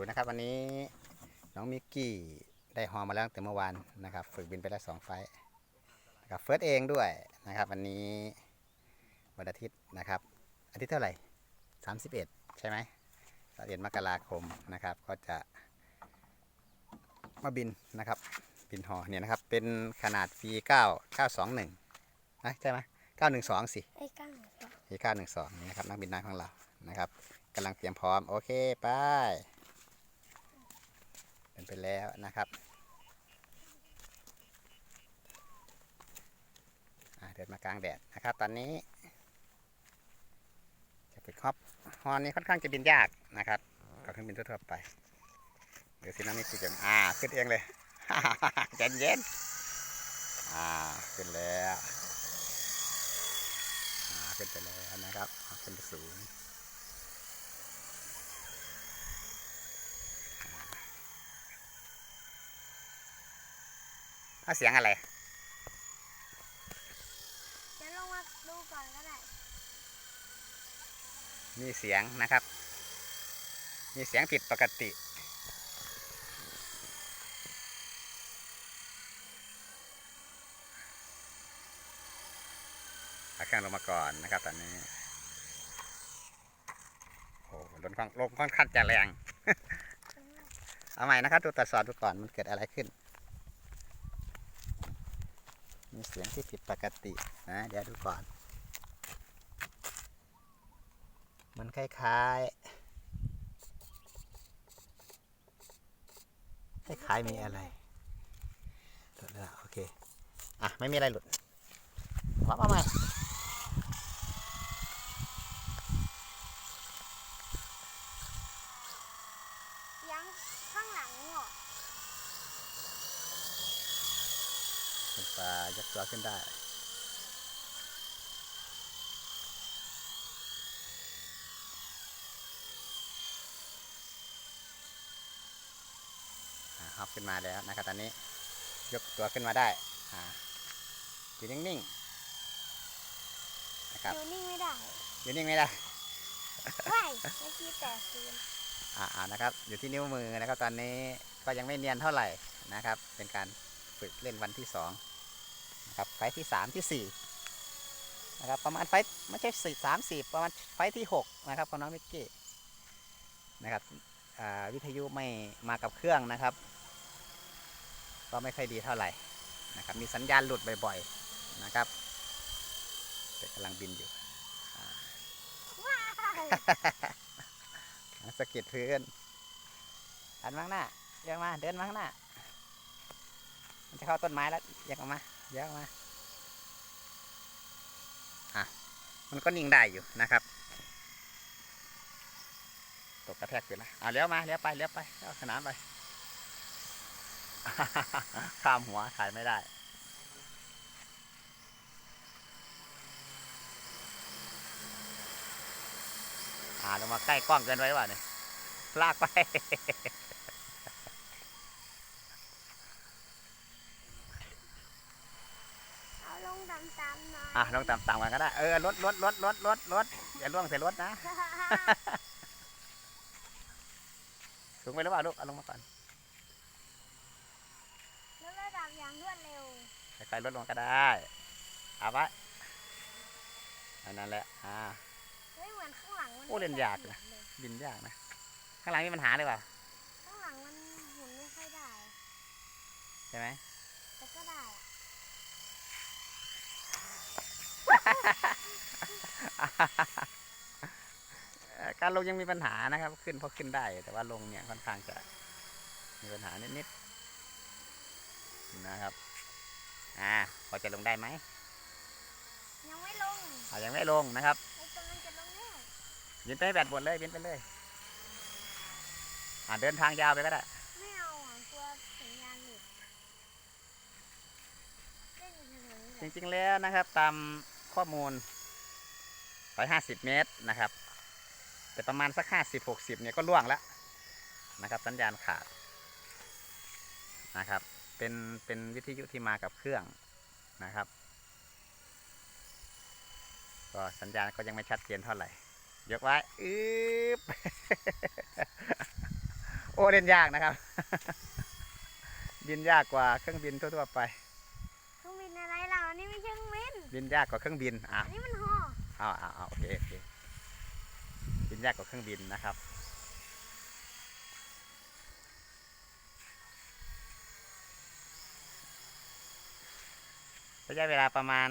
ดูนะครับ วันนี้น้องมิกกี้ได้ฮอมาแล้วตั้งแต่เมื่อวานนะครับ ฝึกบินไปแล้วสองไฟล์นะครับเฟิร์สเองด้วยนะครับ วันนี้วันอาทิตย์นะครับ อาทิตย์เท่าไหร่ 31 ใช่ไหมสเอ็ดมกราคมนะครับ ก็จะมาบินนะครับบินฮอเนี่ยนะครับ เป็นขนาด V9 921นะใช่ไหม912 สิไอ้กั้งเหรอ V9 12 นี่นะครับนักบินน้ำของเรานะครับกำลังเตรียมพร้อม โอเค ไป เป็นไปแล้วนะครับเดินมากลางแดดนะครับ ตอนนี้จะฝึกฮอปฮอนนี้ค่อนข้างจะบินยากนะครับกับเครื่องบินทั่วๆไปเดี๋ยวสิน้ำมิกจะอ่าขึ้นเองเลยใจเย็นอ่าขึ้นแล้วอ่าขึ้นไปแล้วนะครับขึ้นไปสูง อ่าเสียงอะไรเดี๋ยวลงมาดูก่อนก็ได้มีเสียงนะครับ มีเสียงผิดปกติ เอาเครื่องลงมาก่อนนะครับตอนนี้ โอ้โหลมค่อนลมค่อนข้างจะแรง เอาใหม่นะครับดูตรวจสอบดูก่อนมันเกิดอะไรขึ้น มีเสียงที่ผิดปกตินะ เดี๋ยวดูก่อน มันคล้ายๆคล้ายๆมีอะไรหลุดแล้วโอเค อะ ไม่มีอะไรหลุดวับเอาใหม่ เสียงข้างหลังเหรอ คุณปลายกตัวขึ้นได้ฮอปขึ้นมาแล้วนะครับตอนนี้ยกตัวขึ้นมาได้อ่าอยู่นิ่งๆนะครับอยู่นิ่งไม่ได้อยู่นิ่งไม่ได้ไม่เมื่อกี้แต่คืนอ่านะครับ อยู่ที่นิ้วมือนะครับ ตอนนี้ก็ยังไม่เนียนเท่าไหร่นะครับ เป็นการ ฝึกเล่นวันที่สองนะครับไฟล์ที่สามที่สี่นะครับประมาณไฟล์ไม่ใช่สี่สามสี่ประมาณไฟล์ที่หกนะครับของน้องมิกกี้นะครับอ่าวิทยุไม่มากับเครื่องนะครับ ก็ไม่ค่อยดีเท่าไหร่นะครับมีสัญญาณหลุดบ่อยๆนะครับแต่กำลังบินอยู่ว้ายสะกิดพื้นหันมาข้างหน้าเดี๋ยวมาเดินมาข้างหน้ามัน จะเข้าต้นไม้แล้วแยกออกมาแยกออกมาอะมันก็นิ่งได้อยู่นะครับ ตกกระแทกอยู่นะเอาเลี้ยวมาเลี้ยวไปเลี้ยวไปเลี้ยวสนามไปข้ามหัวถ่ายไม่ได้อ่าลงมาใกล้กล้องเกินไว้ว่ะเนี่ยลากไป เอาลงตามๆหน่อยอะลงต่ำๆกันก็ได้เออรถรถรถรถรถรถอย่าล่วงใส่รถนะสูงไปหรือเปล่าลูกเอาลงมาก่อนแล้วระดับอย่างรวดเร็วค่อยๆลดลงก็ได้เอาไว้อันนั้นแหละอ่าไม่เหมือนข้างหลังมันโอ้เล่นยากนะเลยบินยากนะข้างหลังมีปัญหาเลยเปล่าข้างหลังมันหมุนไม่ค่อยได้ใช่ไหมแต่ก็ได้อะ เอ่อ การลงยังมีปัญหานะครับ ขึ้นพอขึ้นได้ แต่ว่าลงเนี่ยค่อนข้างจะมีปัญหานิดๆนะครับ อ่าพอจะลงได้ไหมยังไม่ลงอ่ายังไม่ลงนะครับไอ้กำลังจะลงแล้วบินไปให้แบตหมดเลยบินไปเลยอ่าเดินทางยาวไปก็ได้ไม่เอาอะกลัวสัญญาณหลุดเล่นอยู่เฉยๆจเลยริงๆแล้วนะครับตาม ข้อมูล150 เมตรนะครับ แต่ประมาณสัก 50 60 เนี่ยก็ล่วงแล้วนะครับ สัญญาณขาดนะครับ เป็นเป็นวิทยุที่มากับเครื่องนะครับ ก็สัญญาณก็ยังไม่ชัดเจนเท่าไหร่ ยกไว้อึ๊บโอ้เล่นยากนะครับ บินยากกว่าเครื่องบินทั่วๆไป บินบินยากกว่าเครื่องบินอะอันนี้มันห่อเอาเอาเอาโอเคโอเคบินยากกว่าเครื่องบินนะครับ ระยะเวลาประมาณ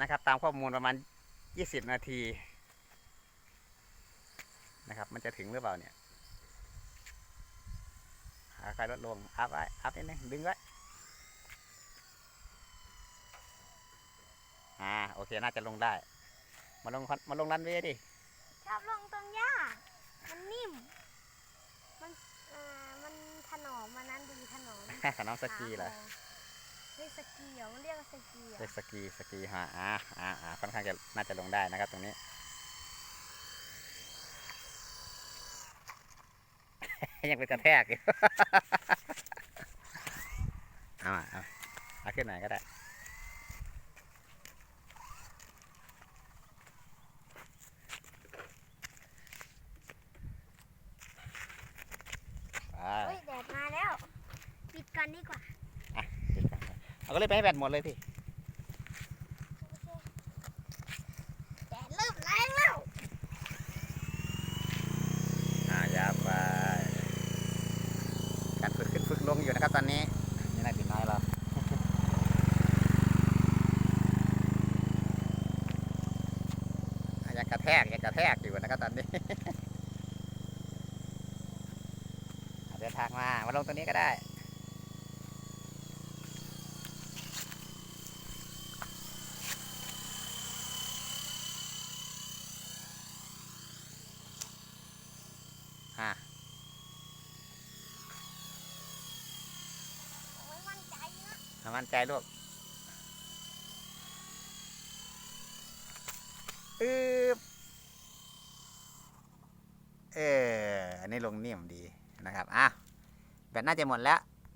นะครับ ตามข้อมูลประมาณ 20 นาทีนะครับ มันจะถึงหรือเปล่าเนี่ยหาใครลดลง อัพไว้อัพนิดนึงดึงไว้ อ่า โอเคน่าจะลงได้ มาลงคอนมาลงรันเวย์ดิ ชอบลงตรงหญ้า มันนิ่ม มันเอ่อมันถนอมมันนั้นดีถนอมสนามสกีเหรอเฮ้ยสกีเหรอมันเรียกว่าสกีเหรอเรียกสกีสกีฮะอ่าอ่าอ่าค่อนข้างจะน่าจะลงได้นะครับ ตรงนี้ ยังเป็นกระแทกอยู่เอามาเอาเอาขึ้นไหนอยก็ได้ ไป เฮ้ยแดดมาแล้ว ปิดก่อนดีกว่า ปิดก่อนเอา ก็เลยไปให้แบตหมดเลยพี่แดดเริ่มแรงแล้วอ่ายาวไปการฝึกขึ้นฝึกลงอยู่นะครับตอนนี้นี่นายบินน้อยเราอะยังกระแทกยังกระแทกอยู่นะครับตอนนี้อะเดินทางมามาลงตรงนี้ก็ได้ อะ ไม่มั่นใจนะ เอา มั่นใจลูกอืบเอออันนี้ลงนิ่มดีนะครับ อะ แบตน่าจะหมดแล้ว